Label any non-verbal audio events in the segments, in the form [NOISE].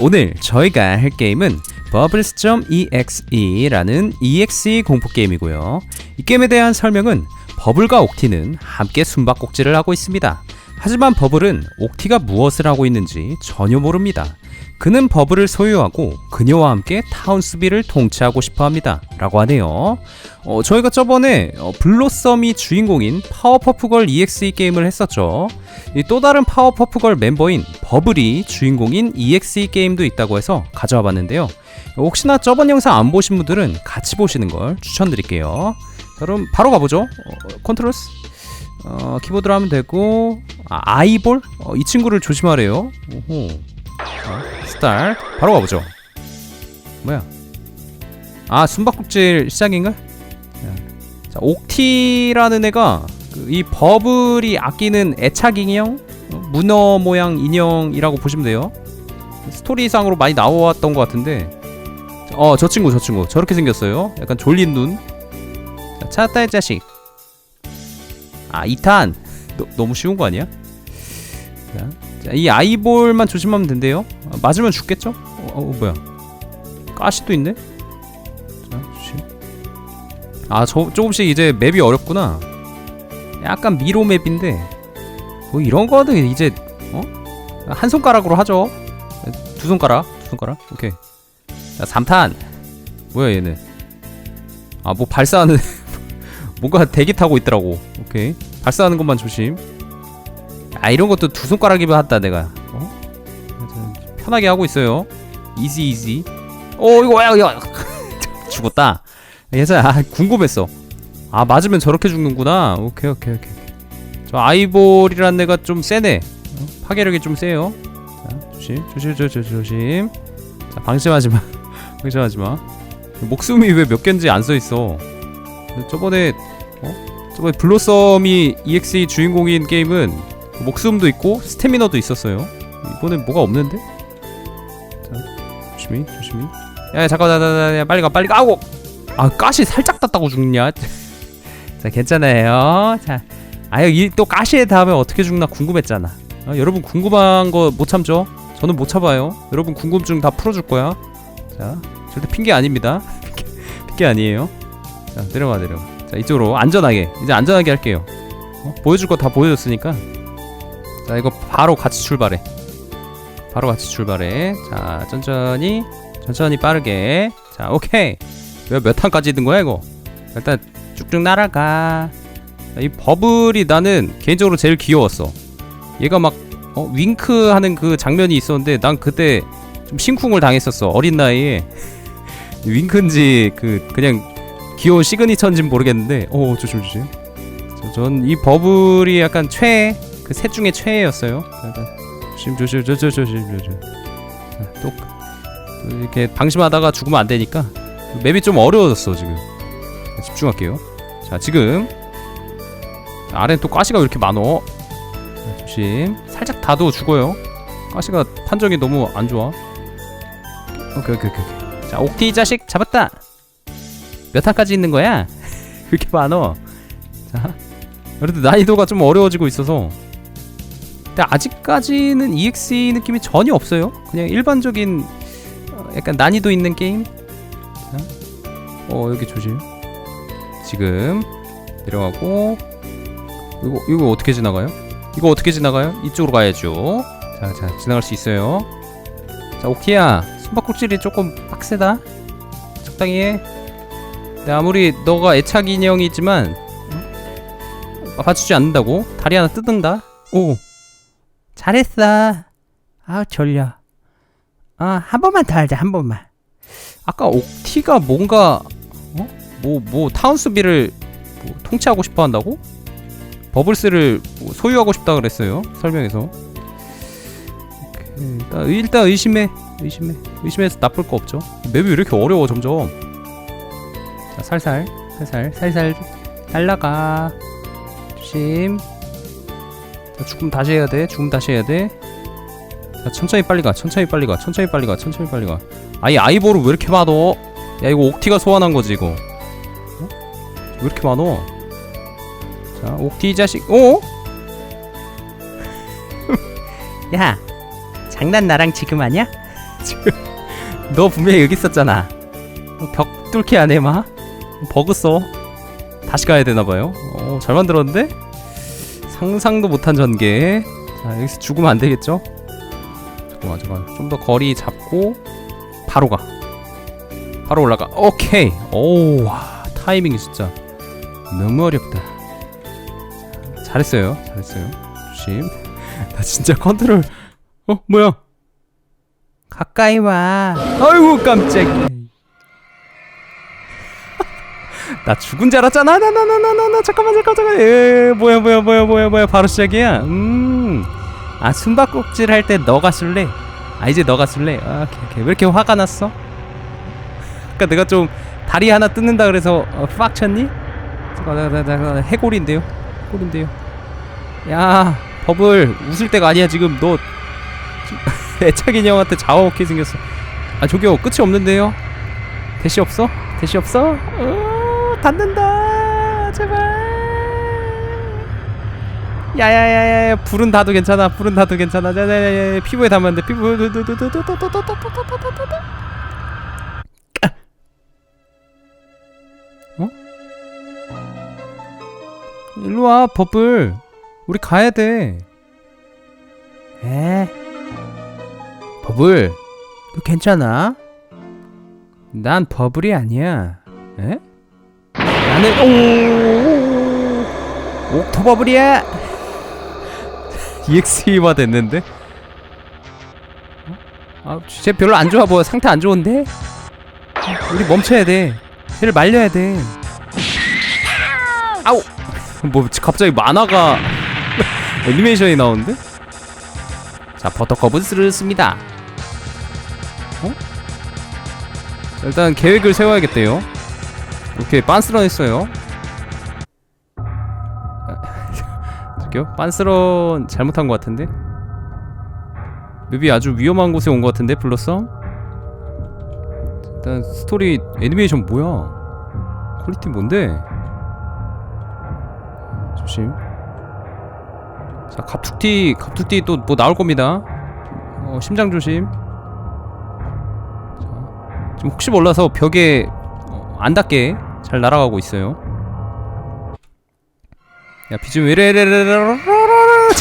오늘 저희가 할 게임은 Bubbles.exe라는 EXE 공포 게임이고요. 이 게임에 대한 설명은 버블과 옥티는 함께 숨바꼭질을 하고 있습니다. 하지만 버블은 옥티가 무엇을 하고 있는지 전혀 모릅니다. 그는 버블을 소유하고 그녀와 함께 타운 수비를 통치하고 싶어 합니다. 라고 하네요. 어, 저희가 저번에 어, 블로썸이 주인공인 파워퍼프걸 EXE 게임을 했었죠. 이또 다른 파워퍼프걸 멤버인 버블이 주인공인 EXE 게임도 있다고 해서 가져와 봤는데요. 혹시나 저번 영상 안 보신 분들은 같이 보시는 걸 추천드릴게요. 자, 그럼 바로 가보죠. 어, 컨트롤스 어, 키보드로 하면 되고 아, 아이볼 어, 이 친구를 조심하래요. 오호. 자, 스타트 바로 가보죠. 뭐야? 아 숨바꼭질 시작인가? 자 옥티라는 애가 그 이 버블이 아끼는 애착 인형 어, 문어 모양 인형이라고 보시면 돼요. 스토리상으로 많이 나왔던 것 같은데 어 저 친구 저 친구 저렇게 생겼어요. 약간 졸린 눈. 자, 찾았다 이 자식. 아 2탄 너, 너무 쉬운 거 아니야? 자, 자, 이 아이볼만 조심하면 된대요. 아, 맞으면 죽겠죠? 어, 어 뭐야? 가시도 있네. 아, 저 조금씩 이제 맵이 어렵구나. 약간 미로 맵인데 뭐 이런 거는 이제 어? 한 손가락으로 하죠. 두 손가락, 두 손가락. 오케이. 자, 3탄. 뭐야 얘는? 아, 뭐 발사하는 [LAUGHS] 뭔가 대기 타고 있더라고. 오케이. 발사하는 것만 조심. 아 이런 것도 두 손가락이면 한다 내가. 어? 편하게 하고 있어요. 이지 이지. 어 이거 야 야. [LAUGHS] 죽었다. 예사 아, 궁금했어. 아 맞으면 저렇게 죽는구나. 오케이 오케이 오케이. 저 아이볼이란 애가 좀 세네. 어? 파괴력이 좀 세요. 자 조심 조심 조심 조심. 자 방심하지 마. [LAUGHS] 방심하지 마. 목숨이 왜 몇 개인지 안 써 있어. 저번에 어? 저번에 블로썸이 EXE 주인공인 게임은 목숨도 있고 스태미너도 있었어요. 이번엔 뭐가 없는데? 자, 조심히 조심히. 야 잠깐 나나나 빨리 가 빨리 가고. 아 가시 살짝 땄다고 죽냐? [LAUGHS] 자 괜찮아요. 자 아유 이또 가시에 닿으면 어떻게 죽나 궁금했잖아. 아, 여러분 궁금한 거 못 참죠? 저는 못 참아요. 여러분 궁금증 다 풀어줄 거야. 자 절대 핑계 아닙니다. [LAUGHS] 핑계 아니에요. 자 내려가 내려가. 자 이쪽으로 안전하게 이제 안전하게 할게요. 어? 보여줄 거 다 보여줬으니까. 자 이거 바로 같이 출발해. 바로 같이 출발해. 자 천천히 천천히 빠르게. 자 오케이. 몇, 몇 탄까지 든 거야 이거? 일단 쭉쭉 날아가. 자, 이 버블이 나는 개인적으로 제일 귀여웠어. 얘가 막 어, 윙크 하는 그 장면이 있었는데 난 그때 좀 심쿵을 당했었어 어린 나이에 [LAUGHS] 윙크인지 그 그냥 귀여운 시그니처인지 모르겠는데 어 조심 조심 전 이 버블이 약간 최애 그 셋 중에 최애였어요 일단 조심 조심 조심 조심 조심. 자, 또, 또 이렇게 방심하다가 죽으면 안 되니까 맵이 좀 어려워졌어 지금. 자, 집중할게요. 자 지금. 아래는 또 가시가 왜 이렇게 많어? 자, 조심. 살짝 닿아도 죽어요. 가시가 판정이 너무 안 좋아. 오케이 오케이 오케이 오케이. 자 옥티 이 자식 잡았다. 몇 탄까지 있는 거야? [LAUGHS] 왜 이렇게 많어? 자 그래도 난이도가 좀 어려워지고 있어서 근데 아직까지는 EXE 느낌이 전혀 없어요. 그냥 일반적인 어, 약간 난이도 있는 게임. 자. 어 여기 조심. 지금 내려가고 이거 이거 어떻게 지나가요? 이거 어떻게 지나가요? 이쪽으로 가야죠. 자 자 지나갈 수 있어요. 자 옥티야. 숨바꼭질이 조금 빡세다. 적당히 해. 근데 아무리 너가 애착 인형이지만 어? 봐주지 않는다고? 다리 하나 뜯는다? 오 잘했어. 아우 졸려. 어 한 번만 더 하자 한 번만. 아까 옥티가 뭔가 어? 뭐, 뭐 타운스비를 뭐 통치하고 싶어 한다고? 버블스를 뭐 소유하고 싶다 그랬어요 설명에서. 오케이, 일단, 일단 의심해 의심해. 의심해서 나쁠 거 없죠. 맵이 왜 이렇게 어려워 점점? 자 살살 살살 살살 날라가. 조심. 자 죽음 다시 해야 돼 죽음 다시 해야 돼 자 천천히 빨리 가 천천히 빨리 가 천천히 빨리 가 천천히 빨리 가 아이 아이보를 왜 이렇게 많어 야 이거 옥티가 소환한 거지 이거 어? 왜 이렇게 많어 자 옥티 이 자식 어? [LAUGHS] 야 장난 나랑 지금? [LAUGHS] 지금 너 분명히 여기 있었잖아. 어, 벽 뚫기 안 해, 마? 버그 써. 다시 가야 되나 봐요. 어, 잘 만들었는데? 상상도 못한 전개. 자, 여기서 죽으면 안 되겠죠? 잠깐만, 잠깐만. 좀 더 거리 잡고 바로 가. 바로 올라가. 오케이. 오, 와, 타이밍이 진짜 너무 어렵다. 잘했어요. 잘했어요. 조심. [LAUGHS] 나 진짜 컨트롤. 어, 뭐야? 가까이 와. 아이고 깜짝이야. 나 죽은 줄 알았잖아. 나 나 나 나 나 나 잠깐만 잠깐 잠깐. 에 뭐야 뭐야 뭐야 뭐야 뭐야 바로 시작이야. 음. 아 숨바꼭질 할 때 너가 술래. 아 이제 너가 술래. 아, 오케이 오케이. 왜 이렇게 화가 났어? 아까 내가 좀 다리 하나 뜯는다 그래서 어, 빡 쳤니? 잠깐 나, 해골인데요. 해골인데요. 야 버블 웃을 때가 아니야 지금 너 [LAUGHS] 애착인 형한테 자워먹게 생겼어. 아 저기요 끝이 없는데요. 대시 없어? 대시 없어? 어, 닿는다 제발. 야야야야 불은 닿도 괜찮아 불은 닿도 괜찮아 야야야야 피부에 닿으면 안돼 피부 어? 일로 와 버블 우리 가야 돼 에? 버블 너 괜찮아? 난 버블이 아니야 에? 나는 오 옥토버블이야 EXE화 됐는데? 어? 아, 쟤 별로 안 좋아 보여. 상태 안 좋은데? 우리 멈춰야 돼. 쟤를 말려야 돼. 아우! [LAUGHS] 뭐 갑자기 만화가 [LAUGHS] 애니메이션이 나오는데? 자, 버터컵은 쓰습니다. 어? 자, 일단 계획을 세워야겠대요. 오케이, 빤스런 했어요. 저기요? [LAUGHS] 빤스런 잘못한 것 같은데? 맵이 아주 위험한 곳에 온 것 같은데 불렀어? 일단 스토리 애니메이션 뭐야? 퀄리티 뭔데? 조심 자 갑툭튀 갑툭튀 또 뭐 나올 겁니다 어, 심장 조심 자, 지금 혹시 몰라서 벽에 어, 안 닿게 잘 날아가고 있어요 야 비좀 왜래 래래래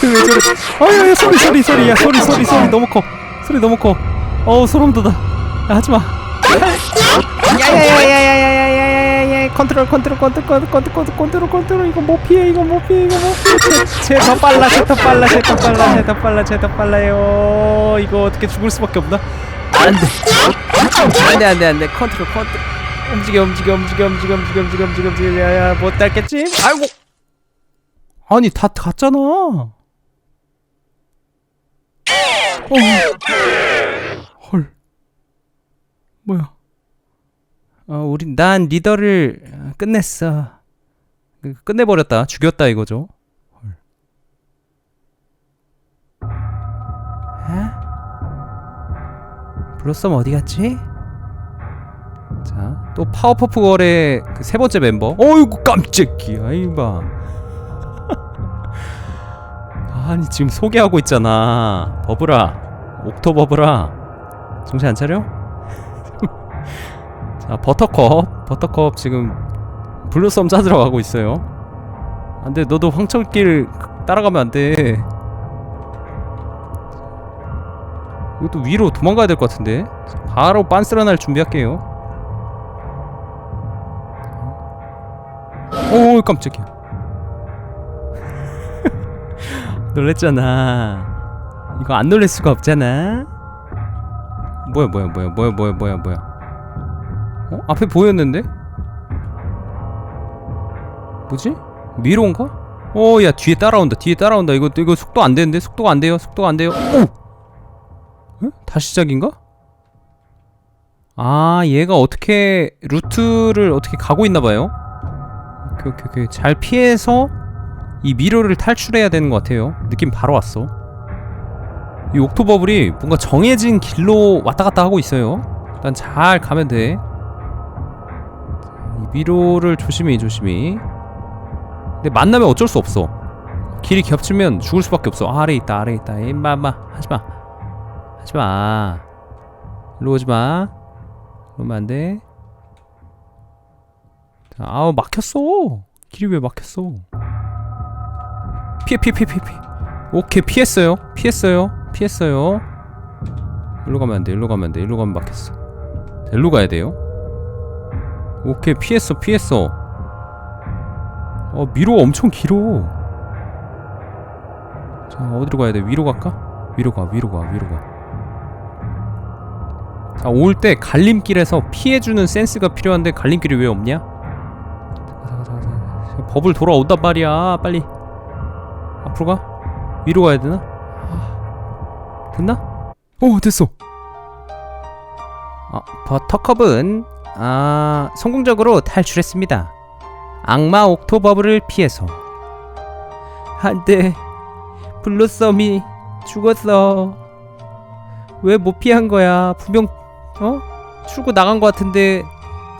지금 왜 저래 아야 야 소리 소리 소리 야 소리 소리 소리 너무 커 소리 너무 커 어우 소름 돋아 야 하지마 야야야야야야야야야야 컨트롤 컨트롤 컨트롤 컨트롤 컨트롤 컨트롤 컨트롤 이거 못 피해 이거 못 피해 이거 못 피해 쟤더 빨라 쟤더 빨라 쟤더 빨라 쟤더 빨라 쟤더 빨라요 이거 어떻게 죽을 수밖에 없나 안돼 안돼 안돼 안돼 컨트롤 컨트롤 움직여 움직여 움직여 움직여 움직여 움직여 움직여 움직여 야야 못 닿겠지 아이고 아니 다 갔잖아. 어. 헐. 뭐야? 어, 우리 난 리더를 어, 끝냈어. 그, 끝내버렸다. 죽였다 이거죠. 헐. 에? 블러썸 어디 갔지? 자, 또 파워퍼프 걸의 그 세 번째 멤버. 어이구 깜짝이야, 이봐. [LAUGHS] 아니 지금 소개하고 있잖아. 버블아 옥토버블아 정신 안 차려? [LAUGHS] 자 버터컵. 버터컵 지금 블루썸 찾으러 가고 있어요. 안돼 너도 황천길 따라가면 안 돼. 이것도 위로 도망가야 될 것 같은데. 바로 빤스런 할 준비할게요 오 깜짝이야 [LAUGHS] 놀랬잖아. 이거 안 놀랄 수가 없잖아. 뭐야 뭐야 뭐야 뭐야 뭐야 뭐야 뭐야. 어? 앞에 보였는데? 뭐지? 미로인가? 어, 야 뒤에 따라온다. 뒤에 따라온다. 이거 이거 속도 안 되는데? 속도가 안 돼요. 속도가 안 돼요. 오! 에? 다시 시작인가? 아, 얘가 어떻게 루트를 어떻게 가고 있나 봐요. 오케이 오케이 오케이. 잘 피해서 이 미로를 탈출해야 되는 것 같아요. 느낌 바로 왔어. 이 옥토버블이 뭔가 정해진 길로 왔다 갔다 하고 있어요. 일단 잘 가면 돼. 이 미로를 조심히 조심히. 근데 만나면 어쩔 수 없어. 길이 겹치면 죽을 수밖에 없어. 아, 아래 있다, 아래 있다. 임마, 임마, 하지 마, 하지 마. 일로 오지 마. 그러면 안 돼. 자, 아우 막혔어. 길이 왜 막혔어? 피해 피해 피해 피해. 피해. 오케이 피했어요. 피했어요. 피했어요. 일로 가면 안 돼. 일로 가면 안 돼. 일로 가면 막혔어. 일로 가야 돼요. 오케이 피했어 피했어. 어 미로가 엄청 길어. 자 어디로 가야 돼? 위로 갈까? 위로 가 위로 가 위로 가. 자, 올 때 갈림길에서 피해주는 센스가 필요한데 갈림길이 왜 없냐? 버블 돌아온단 말이야. 빨리. 앞으로 가? 위로 가야 되나? 아, 됐나? 오, 됐어. 아, 버터컵은 아, 성공적으로 탈출했습니다. 악마 옥토버블을 피해서. 한때 블루썸이 죽었어. 왜 못 피한 거야? 분명 어? 출구 나간 거 같은데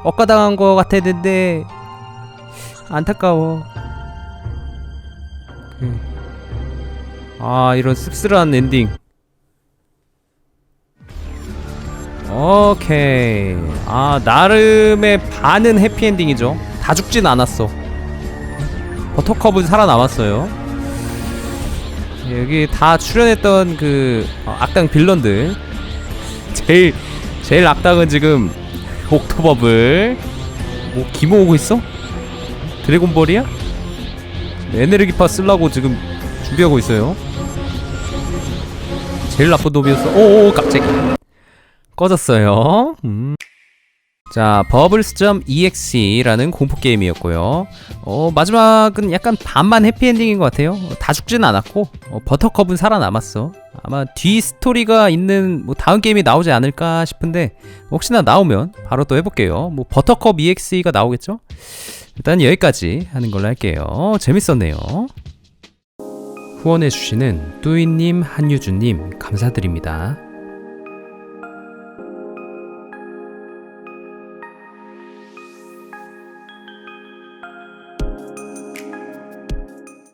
엇가당한 거 같았는데 안타까워. 그- 아 이런 씁쓸한 엔딩. 오케이. 아 나름의 반은 해피엔딩이죠. 다 죽진 않았어. 버터컵은 살아남았어요. 여기 다 출연했던 그 어, 악당 빌런들 제일 제일 악당은 지금 옥토버블 뭐 기모 오고 있어? 드래곤볼이야? 에네르기파 쓰려고 지금 준비하고 있어요. 제일 나쁜 놈이었어. 오오 깜짝이 꺼졌어요. 음. 자 버블스.exe라는 공포게임이었고요. 어, 마지막은 약간 반만 해피엔딩인 것 같아요. 어, 다 죽진 않았고 어, 버터컵은 살아남았어. 아마 뒤 스토리가 있는 뭐 다음 게임이 나오지 않을까 싶은데 혹시나 나오면 바로 또 해볼게요. 뭐 버터컵 EXE가 나오겠죠? 일단 여기까지 하는 걸로 할게요. 재밌었네요. 후원해주시는 뚜이님 한유주님 감사드립니다